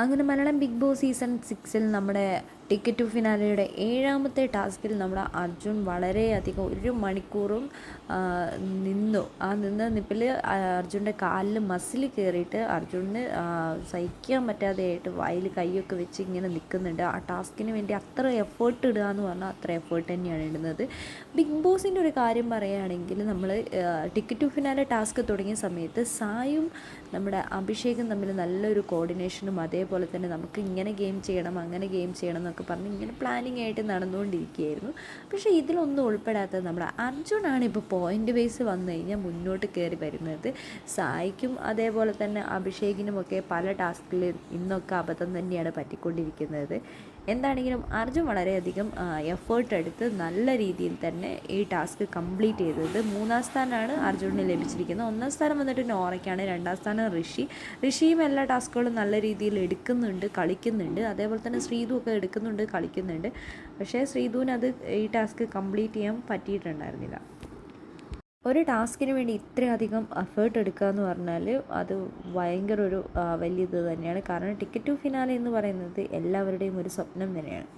അങ്ങനെ Malayalam big boss season സിക്സിൽ നമ്മുടെ ടിക്കറ്റ് ടു ഫിനാലയുടെ ഏഴാമത്തെ ടാസ്കിൽ നമ്മുടെ അർജുൻ വളരെയധികം ഒരു മണിക്കൂറും നിന്നു. ആ നിന്ന നിപ്പിൽ അർജുന്റെ കാലിൽ മസിൽ കയറിയിട്ട് അർജുന് സഹിക്കാൻ പറ്റാതെയായിട്ട് വായിൽ കൈയൊക്കെ വെച്ച് ഇങ്ങനെ നിൽക്കുന്നുണ്ട്. ആ ടാസ്കിന് വേണ്ടി അത്ര എഫേർട്ട് ഇടുക എന്ന് പറഞ്ഞാൽ അത്ര എഫേർട്ട് തന്നെയാണ് ഇടുന്നത്. ബിഗ് ബോസിന്റെ ഒരു കാര്യം പറയുകയാണെങ്കിൽ നമ്മൾ ടിക്കറ്റ് ടു ഫിനാലെ ടാസ്ക് തുടങ്ങിയ സമയത്ത് സായും നമ്മുടെ അഭിഷേകും തമ്മിൽ നല്ലൊരു കോർഡിനേഷനും അതേപോലെ തന്നെ നമുക്ക് ഇങ്ങനെ ഗെയിം ചെയ്യണം അങ്ങനെ ഗെയിം ചെയ്യണം എന്നൊക്കെ പറഞ്ഞ് ഇങ്ങനെ പ്ലാനിങ് ആയിട്ട് നടന്നുകൊണ്ടിരിക്കുകയായിരുന്നു. പക്ഷേ ഇതിലൊന്നും ഉൾപ്പെടാത്തത് നമ്മുടെ അർജുനാണ് ഇപ്പോൾ പോയിന്റ് ബേസ് വന്നു കഴിഞ്ഞാൽ മുന്നോട്ട് കയറി വരുന്നത്. സായിക്കും അതേപോലെ തന്നെ അഭിഷേകിനും ഒക്കെ പല ടാസ്കിൽ ഇന്നൊക്കെ അബദ്ധം തന്നെയാണ് പറ്റിക്കൊണ്ടിരിക്കുന്നത്. എന്താണെങ്കിലും അർജുൻ വളരെയധികം എഫേർട്ട് എടുത്ത് നല്ല രീതിയിൽ തന്നെ ഈ ടാസ്ക് കംപ്ലീറ്റ് ചെയ്തത്. മൂന്നാം സ്ഥാനമാണ് അർജുനന് ലഭിച്ചിരിക്കുന്നത്. ഒന്നാം സ്ഥാനം വന്നിട്ട് നോറയ്ക്കാണ് രണ്ടാം സ്ഥാനം ഋഷി. ഋഷിയും എല്ലാ ടാസ്കുകളും നല്ല രീതിയിൽ എടുക്കുന്നുണ്ട് കളിക്കുന്നുണ്ട്. അതേപോലെ തന്നെ ശ്രീതു ഒക്കെ എടുക്കുന്നുണ്ട് കളിക്കുന്നുണ്ട്. പക്ഷേ ശ്രീതുവിന് അത് ഈ ടാസ്ക് കംപ്ലീറ്റ് ചെയ്യാൻ പറ്റിയിട്ടുണ്ടായിരുന്നില്ല. ഒരു ടാസ്കിന് വേണ്ടി ഇത്രയധികം എഫേർട്ട് എടുക്കുക എന്ന് പറഞ്ഞാൽ അത് ഭയങ്കര ഒരു വലിയ ഇത് തന്നെയാണ്. കാരണം ടിക്കറ്റ് ടു ഫിനാലെ എന്ന് പറയുന്നത് എല്ലാവരുടെയും ഒരു സ്വപ്നം തന്നെയാണ്.